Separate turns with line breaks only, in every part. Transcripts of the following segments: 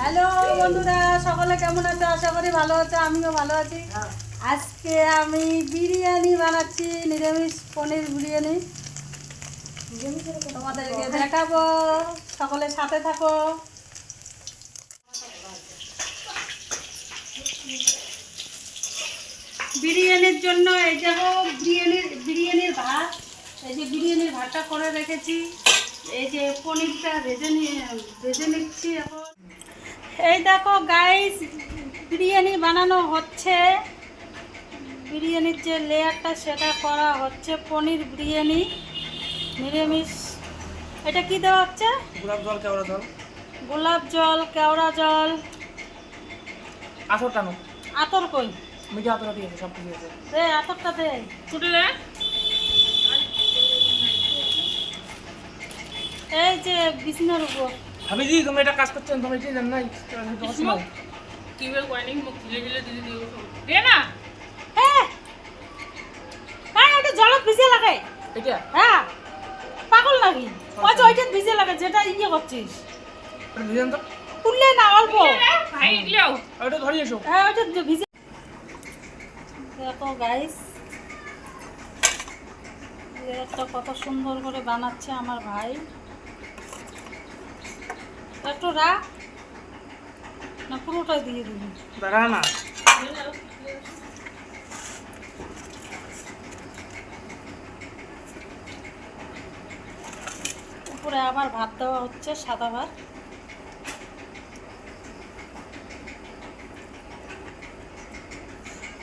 Hello বন্ধুরা, সকলে কেমন আছো? আশা করি ভালো আছো, আমিও ভালো আছি। আজকে আমি বিরিয়ানি বানাচ্ছি, নিরামিষ পনির বিরিয়ানি। তোমাদেরকে দেখাবো, সকলে সাথে থাকো। বিরিয়ানির জন্য এই দেখো, বিরিয়ানির বিরিয়ানির ভাত, এই যে বিরিয়ানির ভাতটা করে রেখেছি। এই যে পনিরটা ভেজে নিয়ে, ভেজে নিচ্ছি এখন এই দেখো গাইস বিরিয়ানি বানানো হচ্ছে। বিরিয়ানির যে লেয়ারটা সেটা করা হচ্ছে পনির বিরিয়ানি নিরামিষ। এটা কি দেওয়া হচ্ছে?
গোলাপ জল কেওড়া জল।
গোলাপ জল কেওড়া জল।
আসর টানো।
আতর কই?
মিঠা আতর আছে সব ঠিক আছে
দে। আতরটা দে।
ফুটে দেয়
এই যে বিছনার উপর।
আমি জি তুমি এটা কাজ করছেন তুমি কি জান নাই
টিউবওয়েল করেনি মুখ ঢিলে ঢিলে দিলে দিয়ে দে না।
হ্যাঁ কারণ ওটা জলত ভিজে লাগে?
এটা
হ্যাঁ পাগল নাকি? ওই ওইটা ভিজে লাগে যেটা ইয়ে করছিস?
ভিজেন তো।
তুললে না অল্প।
ভাই এগুলো
আর ধরিয়ে এসো।
হ্যাঁ ওইটা ভিজে দেখো গাইস একটা কত সুন্দর করে বানাচ্ছে আমার ভাই। একটু রাখ। না পুরোটাই দিয়ে দিবি।
দাঁড়া না।
উপরে আবার ভাত দেওয়া হচ্ছে সাদা ভাত।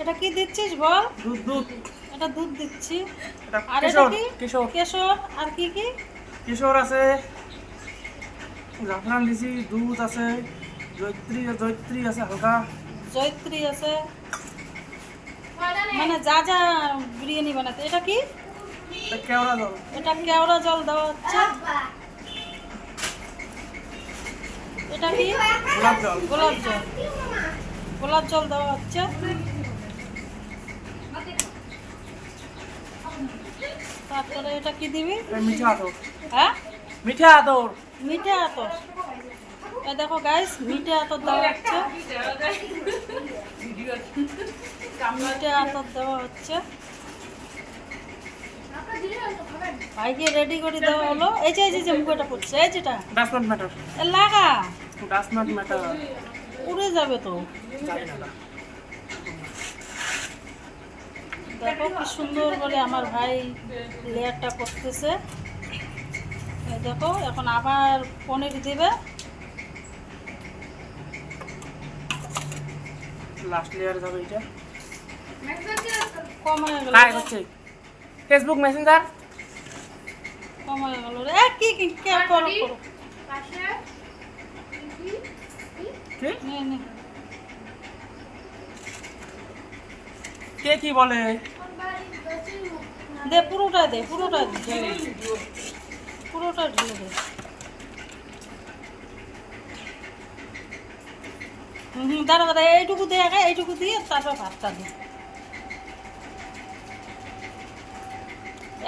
এটা কি দিচ্ছিস বল?
দুধ দুধ।
এটা দুধ দিচ্ছি। আর এটা কি?
কিশোর।
কেশর আর কি কি?
কিশোর আছে। জাফরান দিছি দুধ আছে জৈত্রী জৈত্রী আছে হালকা।
জয়ত্রী আছে। মানে যা যা বিরিয়ানি বানাতে এটা কি?
কেওড়া জল।
এটা কেওড়া জল দেওয়া হচ্ছে। এটা কি?
গোলাপ জল।
গোলাপ জল। গোলাপ জল দেওয়া হচ্ছে। তারপরে এটা কি দিবি?
মিঠা আতর।
হ্যাঁ?
মিঠা আতর।
মিঠে আতর। দেখো গাইস মিঠে আতর দেওয়া হচ্ছে। মিঠে আতর দেওয়া হচ্ছে। ভাইকে রেডি করে দেওয়া হলো। এই যে এই যে- মুখটা পড়ছে এই যেটা।
ডাস নট ম্যাটার
লাগা।
Does not matter.
উড়ে যাবে তো। দেখো কি সুন্দর করে আমার ভাই লেয়ারটা করতেছে। দেখো এখন আবার পনির দিবে।
লাস্ট লেয়ার যাবে এটা।
কম হয়ে গেল
হচ্ছে? ফেসবুক মেসেঞ্জার
কম হয়ে গেল রে। এ, কি কি কে করো করো।
কি?
নে, নে।
কে কি বলে?
দে পুরোটা দে পুরোটা দে। আর নেব হুম হুম দাঁড়া দাঁড়া এইটুকু দিয়ে আগে এইটুকু দিয়ে তারপর ভাতটা দিই।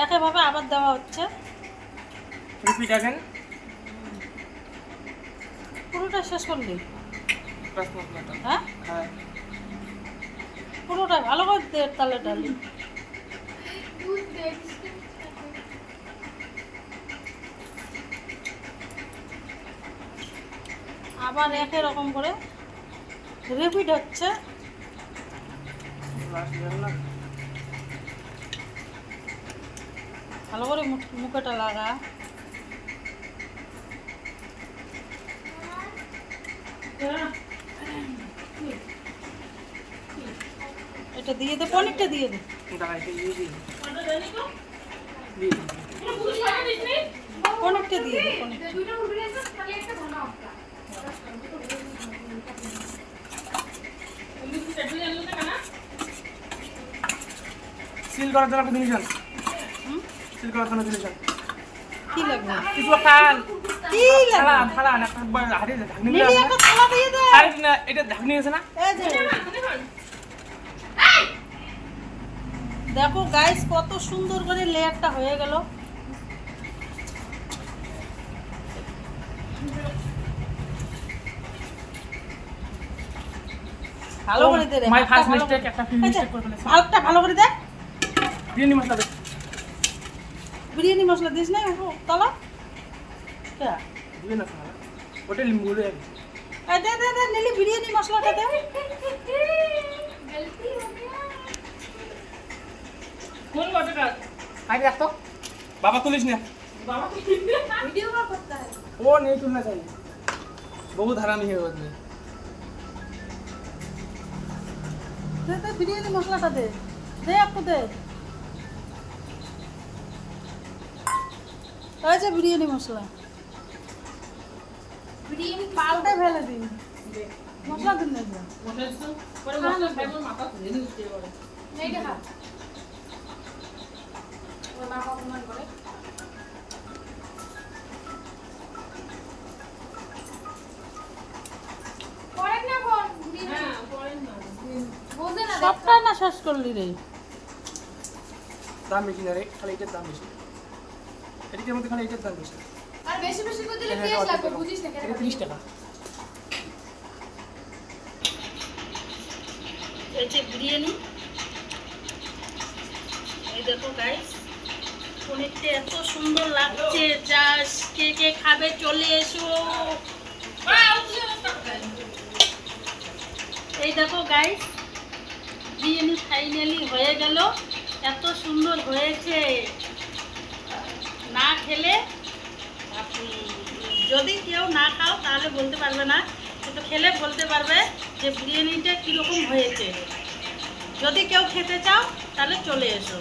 একেভাবে আবার দেওয়া হচ্ছে। পুরোটা শেষ করলি? হ্যাঁ?
হ্যাঁ?
পুরোটা ভালো করে তাহলে ডালি। আবার একই রকম করে রিপিট হচ্ছে। ভালো করে মুখ- মুখেটা লাগা। এটা দিয়ে দে, পনিরটা দিয়ে দে। পনিরটা দিয়ে দে, পনিরটা।
সিল করার জন্য জিনিস আন সিল করার জন্য আন
কি লাগবে?
কিছু খান
কি লাগবে?
না একটা ঢাকনি
দিয়ে দে।
আরে না এটা ঢাকনি আছে না?
এই যে। দেখো গাইস কত সুন্দর করে লেয়ারটা হয়ে গেল। ভালো করে দে ভালো করে দে।
বিরিয়ানি মশলা দে
বিরিয়ানি মশলা দিস না তলা কে
দিবে না খালা ওটা লিম্বু দে
এই দে দে দে নীলি বিরিয়ানি মশলাটা দে
কোন কতটা
আগে রাখতো বাবা তুলিস না
বাবা
ভিডিও কল করতে হয়
वो नहीं तुलना चाहिए बहुत हरामी है वो आदमी
দে দে বিরিয়ানি মশলাটা দে দে একটু দে ওই যে বিরিয়ানি মশলা। বিরিয়ানি পাল্টে ফেলে দিন। মশলা দিন না যে।
মশলা দিছো? পরে মশলা খাইবো মাথা ধরে দিতে পারে। হ্যাঁ করেন না।
সবটা না শেষ করলি রে।
দাম বেশি না রে খালি এটার দাম বেশি। এদিকের মধ্যে খালি এটার দাম বেশি।
আর বেশি বেশি করে দিলে পেঁয়াজ লাগবে বুঝিস না
এটা তিরিশ টাকা।
এই যে বিরিয়ানি এই দেখো গাইস পনিরটা এত সুন্দর লাগছে জাস কে কে খাবে চলে এসো। এই দেখো গাইস বিরিয়ানি ফাইনালি হয়ে গেল এত সুন্দর হয়েছে। না খেলে যদি কেউ না খাও, তাহলে বলতে পারবে না। কিন্তু খেলে বলতে পারবে যে বিরিয়ানিটা কীরকম হয়েছে। যদি কেউ খেতে চাও, তাহলে চলে এসো।